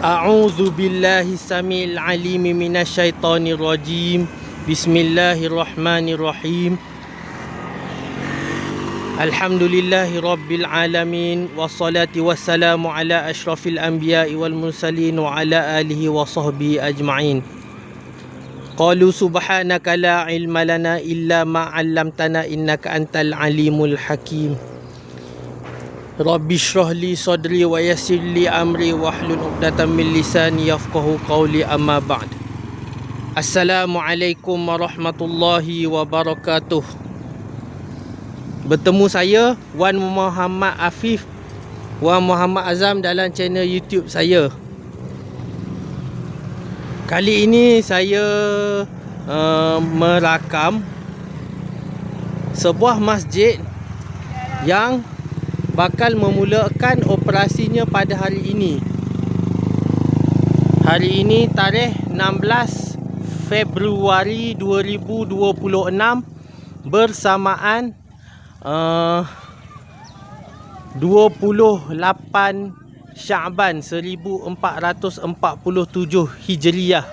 أعوذ بالله السميع العليم من الشيطان الرجيم بسم الله الرحمن الرحيم الحمد لله رب العالمين والصلاة والسلام على أشرف الأنبياء والمرسلين وعلى آله وصحبه أجمعين قالوا سبحانك لا علم لنا إلا ما علمتنا إنك أنت العليم الحكيم Rabbi syrah li sadri wa yassir li amri wa hlul uqdatan min lisani yafqahu qawli amma ba'd. Assalamualaikum warahmatullahi wabarakatuh. Bertemu saya Wan Muhammad Afif Wan Muhammad Azam dalam channel YouTube saya. Kali ini saya uh, merakam sebuah masjid yang bakal memulakan operasinya pada hari ini. Hari ini tarikh 16 Februari 2026 bersamaan uh, 28 Syaban 1447 Hijriah.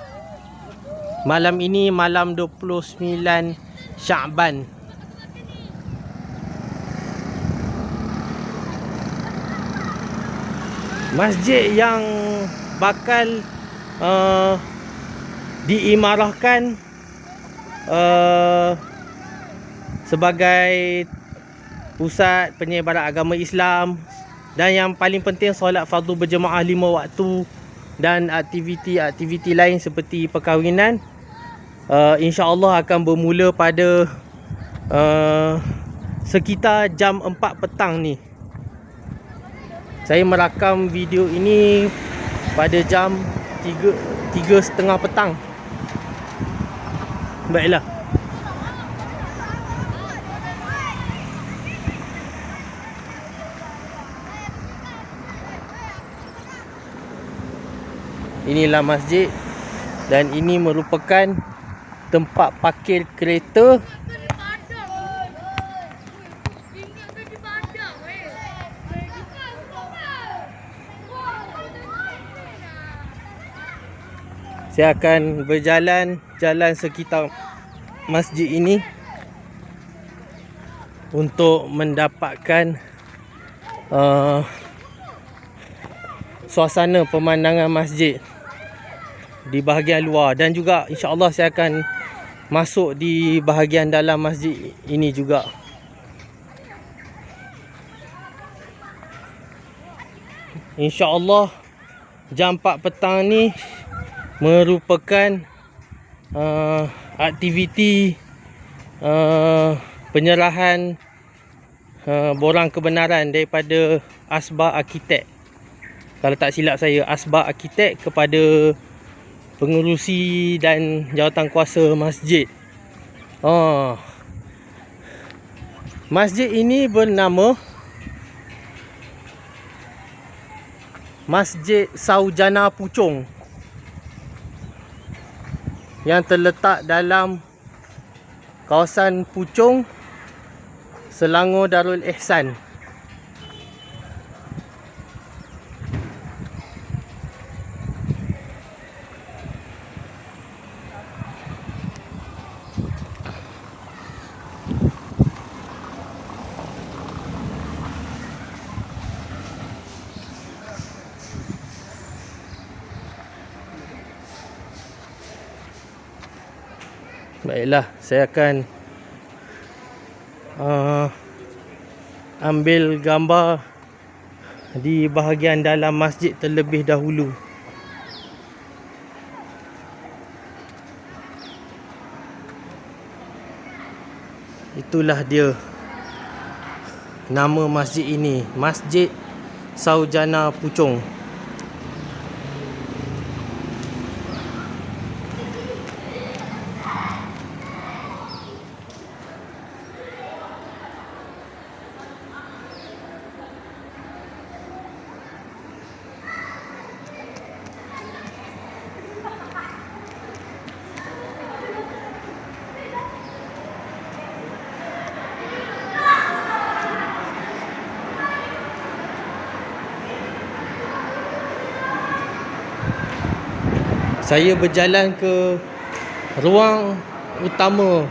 Malam ini malam 29 Syaban masjid yang bakal uh, diimarahkan uh, sebagai pusat penyebaran agama Islam dan yang paling penting solat fardu berjemaah lima waktu dan aktiviti-aktiviti lain seperti perkahwinan uh, insya-Allah akan bermula pada uh, sekitar jam 4 petang ni saya merakam video ini pada jam 3 tiga setengah petang. Baiklah. Inilah masjid dan ini merupakan tempat parkir kereta saya akan berjalan jalan sekitar masjid ini untuk mendapatkan uh, suasana pemandangan masjid di bahagian luar dan juga insya-Allah saya akan masuk di bahagian dalam masjid ini juga. Insya-Allah jam 4 petang ni merupakan uh, aktiviti uh, penyerahan uh, borang kebenaran daripada Asbah Arkitek. Kalau tak silap saya, Asbah Arkitek kepada pengurusi dan jawatan kuasa masjid. Oh. Masjid ini bernama Masjid Saujana Puchong yang terletak dalam kawasan Puchong Selangor Darul Ihsan Baiklah, saya akan uh, ambil gambar di bahagian dalam masjid terlebih dahulu. Itulah dia nama masjid ini, Masjid Saujana Puchong. Saya berjalan ke ruang utama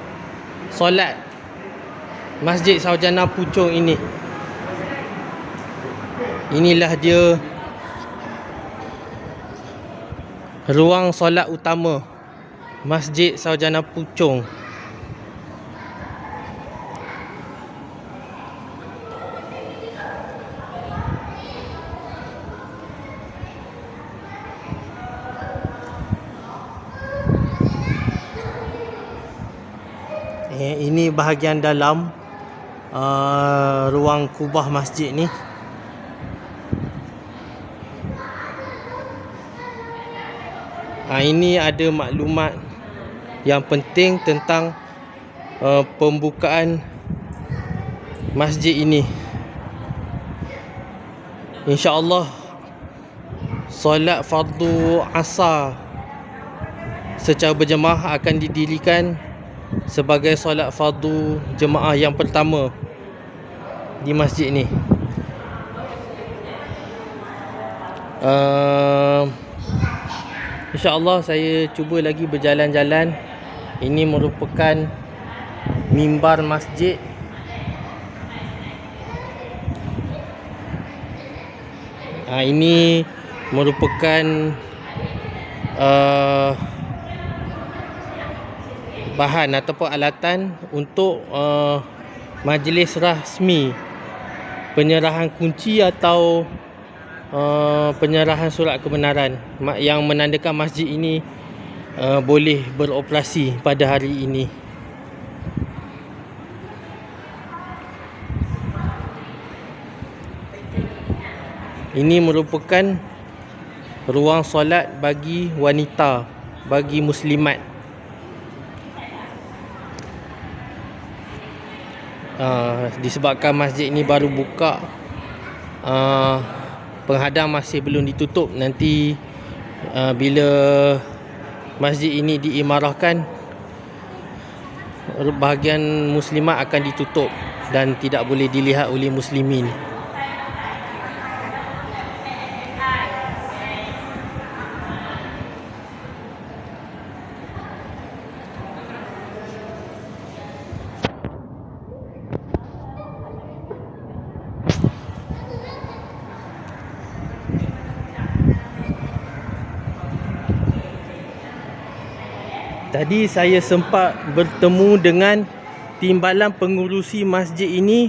solat Masjid Sarjana Puchong ini. Inilah dia ruang solat utama Masjid Sarjana Puchong. Eh, ini bahagian dalam uh, ruang kubah masjid ni. Ha, ini ada maklumat yang penting tentang uh, pembukaan masjid ini. InsyaAllah solat fardu asar secara berjemaah akan didirikan sebagai solat fardu jemaah yang pertama di masjid ni. Uh, InsyaAllah saya cuba lagi berjalan-jalan Ini merupakan Mimbar masjid ha, Ini merupakan uh, Bahan ataupun alatan Untuk uh, Majlis rasmi Penyerahan kunci atau uh, penyerahan surat kebenaran yang menandakan masjid ini uh, boleh beroperasi pada hari ini. Ini merupakan ruang solat bagi wanita, bagi muslimat. Uh, disebabkan masjid ini baru buka uh, penghadang masih belum ditutup. Nanti uh, bila masjid ini diimarahkan bahagian muslimat akan ditutup dan tidak boleh dilihat oleh muslimin Tadi saya sempat bertemu dengan timbalan pengurusi masjid ini.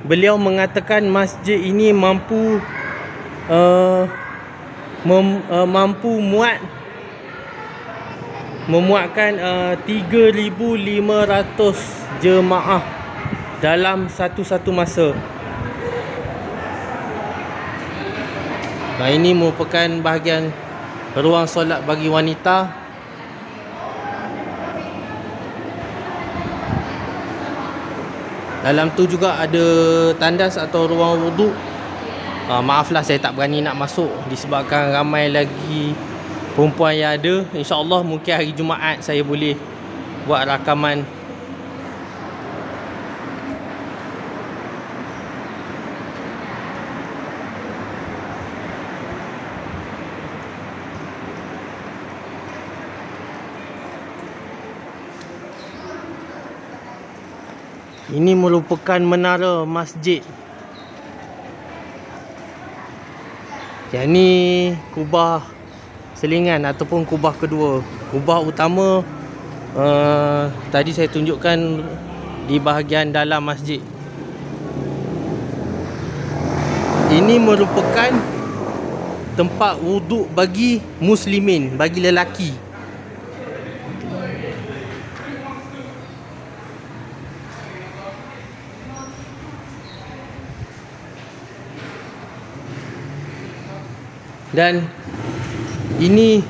Beliau mengatakan masjid ini mampu uh, mem, uh, mampu muat memuatkan uh, 3500 jemaah dalam satu-satu masa. Nah ini merupakan bahagian ruang solat bagi wanita Dalam tu juga ada tandas atau ruang wuduk. Uh, maaflah saya tak berani nak masuk disebabkan ramai lagi perempuan yang ada. InsyaAllah mungkin hari Jumaat saya boleh buat rakaman Ini merupakan menara masjid. Yang ni kubah selingan ataupun kubah kedua. Kubah utama uh, tadi saya tunjukkan di bahagian dalam masjid. Ini merupakan tempat wuduk bagi muslimin, bagi lelaki. Dan ini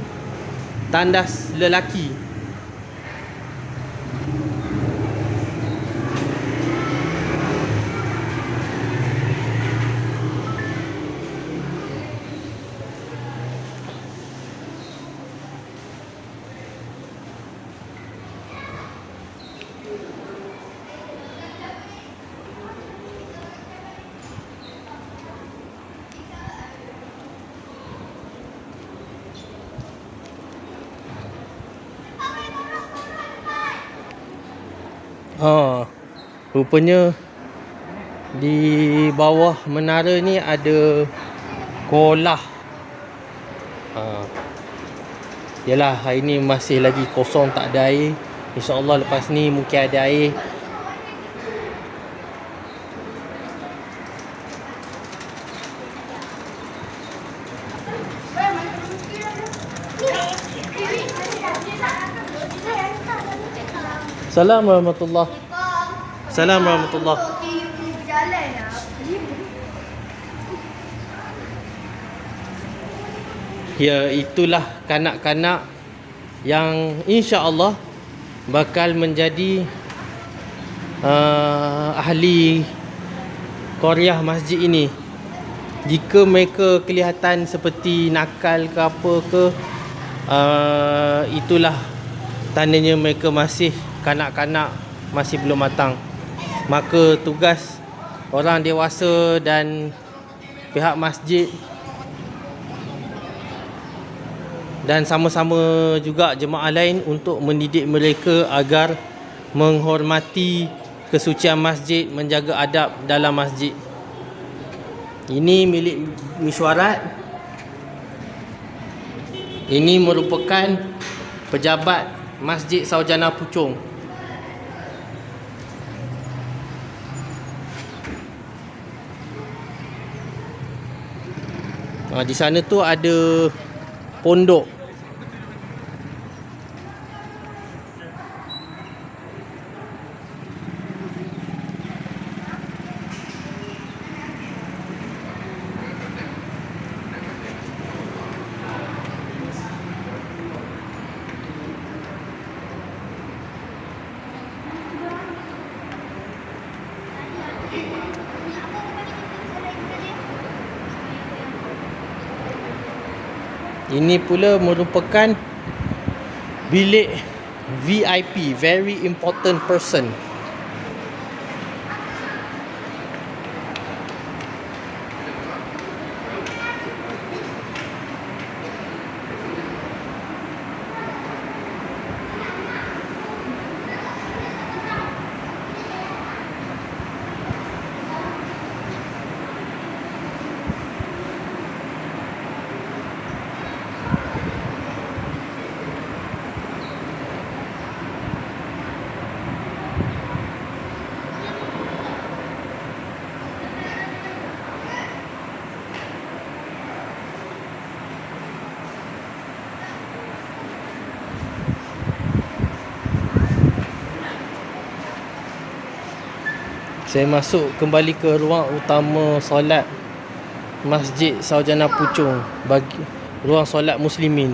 tandas lelaki Ha, rupanya di bawah menara ni ada kolah. Ha. Yalah, hari ni masih lagi kosong tak ada air. InsyaAllah lepas ni mungkin ada air. Assalamualaikum warahmatullahi Assalamualaikum warahmatullahi Ya itulah kanak-kanak yang insya Allah bakal menjadi uh, ahli Korea masjid ini. Jika mereka kelihatan seperti nakal ke apa ke uh, itulah tandanya mereka masih kanak-kanak masih belum matang. Maka tugas orang dewasa dan pihak masjid dan sama-sama juga jemaah lain untuk mendidik mereka agar menghormati kesucian masjid, menjaga adab dalam masjid. Ini milik mesyuarat. Ini merupakan pejabat Masjid Saujana Puchong. Ha, di sana tu ada pondok Ini pula merupakan bilik VIP, very important person. Saya masuk kembali ke ruang utama solat Masjid Saujana Puchong bagi ruang solat muslimin.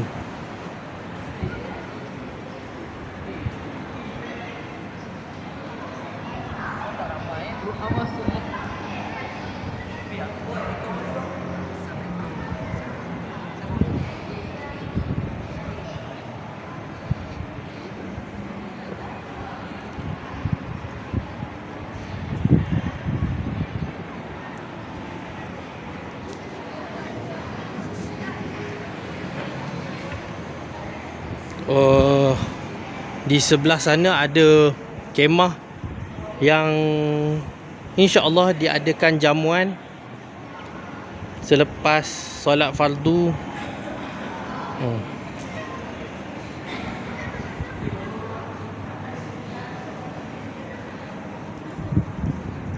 Di sebelah sana ada kemah yang insya-Allah diadakan jamuan selepas solat fardu. Hmm.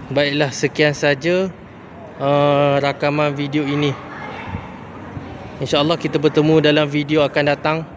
Baiklah sekian saja uh, rakaman video ini. InsyaAllah kita bertemu dalam video akan datang.